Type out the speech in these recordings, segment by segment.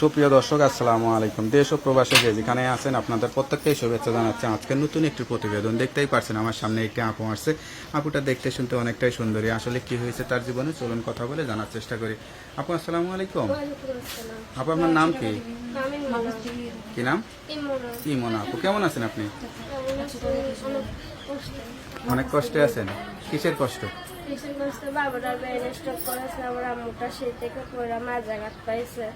সুপ্রিয় দর্শক আসসালামু আলাইকুম। দেশ ও প্রবাসে যে যেখানে আছেন আপনাদের প্রত্যেককেই শুভেচ্ছা জানাচ্ছি। আজকে নতুন একটি প্রতিবেদন দেখতেই পারছেন আমার সামনে একটি আপু আসছে। আপুটা দেখতে শুনতে অনেকটাই সুন্দরী। আসলে কি হয়েছে তার জীবনে? চলুন কথা বলে জানার চেষ্টা করি। আপু আসসালামু আলাইকুম। আপু আপনার নাম কি। কি নাম। ইমন। আপু কেমন আছেন আপনি। অনেক কষ্টে আছেন? কিসের কষ্ট? কিসের কষ্টে বাবাটা ব্রেন স্ট্রোক করেছে আমার আম্মুটা সেই থেকে পড়া মাজাঘাত পাইছে।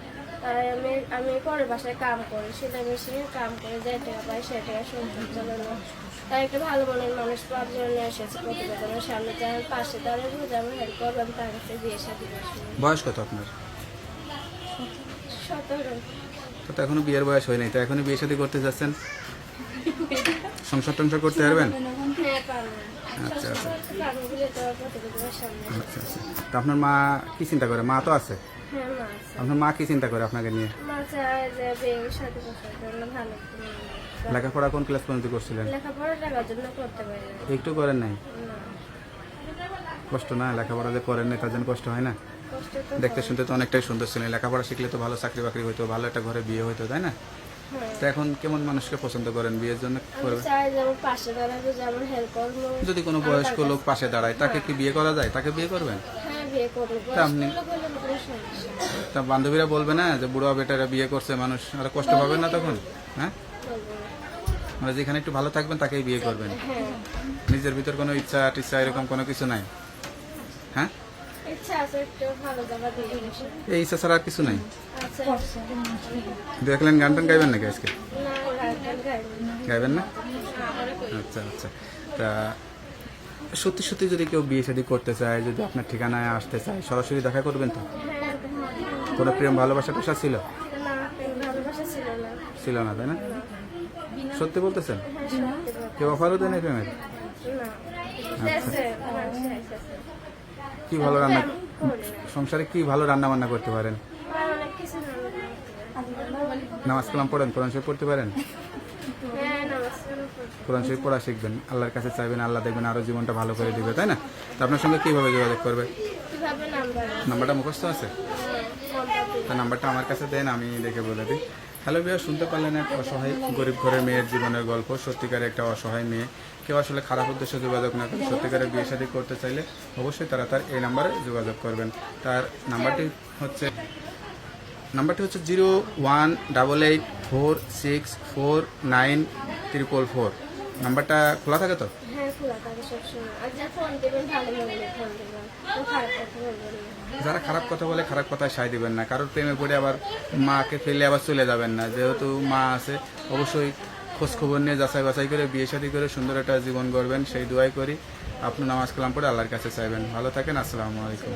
তাই আমি আমি পরের বাসায় কাম করি সেলাই মেশিনে কাম করে যে টাকা পাই সে টাকা সংসার চলে না। তাই একটা ভালো মনের মানুষ পাওয়ার জন্য এসেছে প্রতিবেদনের সামনে যে আমি পাশে দাঁড়িয়ে যে আমি হেল্প করলাম তার কাছে বিয়ে সাথে বয়স কত আপনার? সতেরো। তো এখনও বিয়ের বয়স হয় নাই তো এখনই বিয়ে শাদী করতে যাচ্ছেন? সংসার টংসার করতে পারবেন? হ্যাঁ আচ্ছা, আচ্ছা। আচ্ছা আচ্ছা। তো আপনার মা কি চিন্তা করে? মা তো আছে? হ্যাঁ আপনার মা কি চিন্তা করে আপনাকে নিয়ে? লেখাপড়া কোন ক্লাস পর্যন্ত করছিলেন। একটু করেন নাই? কষ্ট না? লেখাপড়া যে করেন নাই তার জন্য কষ্ট হয় না? দেখতে শুনতে তো অনেকটাই সুন্দর ছিলেন লেখাপড়া শিখলে তো ভালো চাকরি বাকরি হইতো ভালো একটা ঘরে বিয়ে হইতো তাই না? তো এখন কেমন মানুষকে পছন্দ করেন বিয়ের জন্য? করবেন পাশে দাঁড়াবে হেল্প যদি কোনো বয়স্ক লোক পাশে দাঁড়ায় তাকে কি বিয়ে করা যায়? তাকে বিয়ে করবেন? হ্যাঁ তা আপনি- তা বান্ধবীরা বলবে না যে বুড়ো বেটারা বিয়ে করছে মানুষ আর কষ্ট পাবে না তখন? হ্যাঁ? মানে যেখানে একটু ভালো থাকবেন তাকেই বিয়ে করবেন। হ্যাঁ। নিজের ভিতর কোনো ইচ্ছা টিচ্ছা এরকম কোনো কিছু নাই? হ্যাঁ? এই ইচ্ছা ছাড়া আর কিছু নাই? আচ্ছা। দেখলেন গান টান গাইবেন নাকি আজকে? গাইবেন না? আচ্ছা আচ্ছা। তা সত্যি সত্যি যদি কেউ বিয়ে শাদী করতে চায় যদি আপনার ঠিকানায় আসতে চায় সরাসরি দেখা করবেন তো? হ্যাঁ কোনো প্রেম ভালোবাসা টোসা ছিল? না ছিল না। তাই না? সত্যি বলতেছেন? হ্যাঁ। কেউ অফারও দেয় না। প্রেমের মানুষ এসেছে কি ভালো রান্না সংসারে কি ভালো রান্না বান্না করতে পারেন। নামাজ কালাম পড়েন কোরআন শরীফ পড়তে পারেন? হ্যাঁ কোরআন শরীফ পড়া শিখবেন আল্লাহর কাছে চাইবেন আল্লাহ দেখবেন আরও জীবনটা ভালো করে দিবে তাই না? তো আপনার সঙ্গে কীভাবে যোগাযোগ করবে? নাম্বারটা মুখস্থ আছে? তো নাম্বারটা আমার কাছে দেন আমি দেখে বলে দিই। হ্যালো ভাইয়া শুনতে পারলেন এক অসহায় গরিব ঘরের মেয়ের জীবনের গল্প। সত্যিকার একটা অসহায় মেয়ে। কেউ আসলে খারাপ উদ্দেশ্যে যোগাযোগ না করে সত্যিকারের বিয়ে শাদী করতে চাইলে অবশ্যই তারা তার এই নাম্বারে যোগাযোগ করবেন। তার নাম্বারটি হচ্ছে নাম্বারটি হচ্ছে zero one double eight four six four nine triple four. নাম্বারটা খোলা থাকে তো? হ্যাঁ খোলা থাকে সবসময়। আর যা ফোন দেবেন, ভালো মনে ফোন দেবেন। খারাপ কথা বলবেন যারা খারাপ কথা বলে, খারাপ কথায় সায় দিবেন না। কারোর প্রেমে পড়ে আবার মাকে ফেলে আবার চলে যাবেন না। যেহেতু মা আছে, অবশ্যই খোঁজ খবর নিয়ে যাচাই বাছাই করে, বিয়ে শাদী করে সুন্দর একটা জীবন গড়বেন। সেই দোয়াই করি। আপনি নামাজ কালাম পড়ে আল্লাহর কাছে চাইবেন। ভালো থাকেন, আসসালামু আলাইকুম।